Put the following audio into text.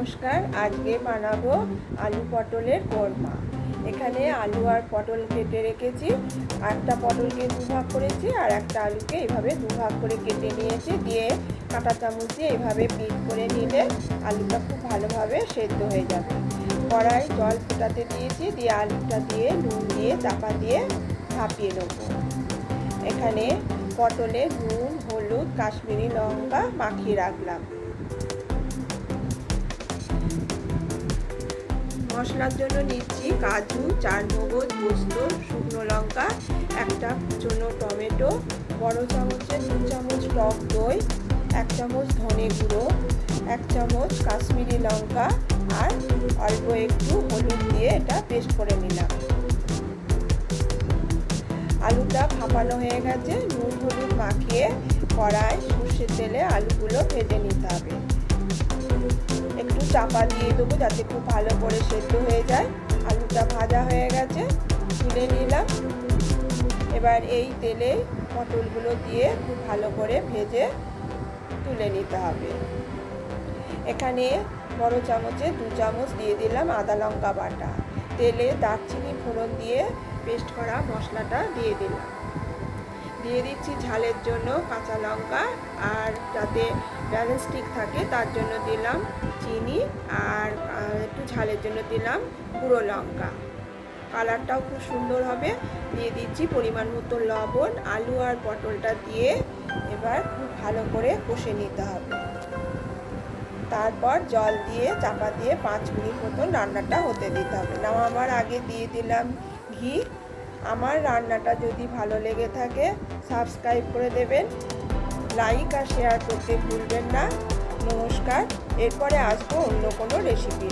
নমস্কার, আজকে বানাবো আলু পটলের কোরমা। এখানে আলু আর পটল কেটে রেখেছি একটা পটলকে দুভাগ করেছি আর একটা আলুকে এইভাবে দুভাগ করে কেটে নিয়েছি, দিয়ে কাঁটা চামচ দিয়ে এইভাবে পিট করে নিলে আলুটা খুব ভালোভাবে সেদ্ধ হয়ে যাবে। কড়াই জল ফোটাতে দিয়েছি, দিয়ে আলুটা দিয়ে নুন দিয়ে চাপা দিয়ে ভাপিয়ে নেব। এখানে পটলে নুন, হলুদ, কাশ্মীরি লঙ্কা মাখিয়ে রাখলাম। মশলার জন্য নিচ্ছি কাজু, চারমগজ, পোস্ত, শুকনো লঙ্কা, একটা কুচনো টমেটো, বড় চামচে দু চামচ টক দই, এক চামচ ধনে গুঁড়ো, এক চামচ কাশ্মীরি লঙ্কা আর অল্প একটু হলুদ দিয়ে এটা পেস্ট করে নিলাম। আলুটা ভাপানো হয়ে গেছে, নুন, হলুদ মাখিয়ে কড়াই সর্ষের তেলে আলুগুলো ভেজে নিতে হবে। একটু চাপা দিয়ে দেবো যাতে খুব ভালো করে সেদ্ধ হয়ে যায়। আলুটা ভাজা হয়ে গেছে, তুলে নিলাম। এবার এই তেলে পটলগুলো দিয়ে খুব ভালো করে ভেজে তুলে নিতে হবে। এখানে বড় চামচে দু চামচ দিয়ে দিলাম আদা লঙ্কা বাটা। তেলে দারচিনি ফোড়ন দিয়ে পেস্ট করা মশলাটা দিয়ে দিলাম। দিয়ে দিচ্ছি ঝালের জন্য কাঁচা লঙ্কা আর যাতে ব্যালেন্স ঠিক থাকে, তার জন্য দিলাম চিনি আর একটু ঝালের জন্য দিলাম গুঁড়ো লঙ্কা। কালারটাও খুব সুন্দর হবে। দিয়ে দিচ্ছি পরিমাণ মতো লবণ, আলু আর পটলটা দিয়ে এবার খুব ভালো করে কষে নিতে হবে। তারপর জল দিয়ে চাপা দিয়ে পাঁচ মিনিট মতন রান্নাটা হতে দিতে হবে। নামাবার আগে দিয়ে দিলাম ঘি আমার রান্নাটা যদি ভালো লেগে থাকে সাবস্ক্রাইব করে দেবেন। লাইক আর শেয়ার করতে ভুলবেন না। নমস্কার। এরপরে আসব অন্য কোনো রেসিপি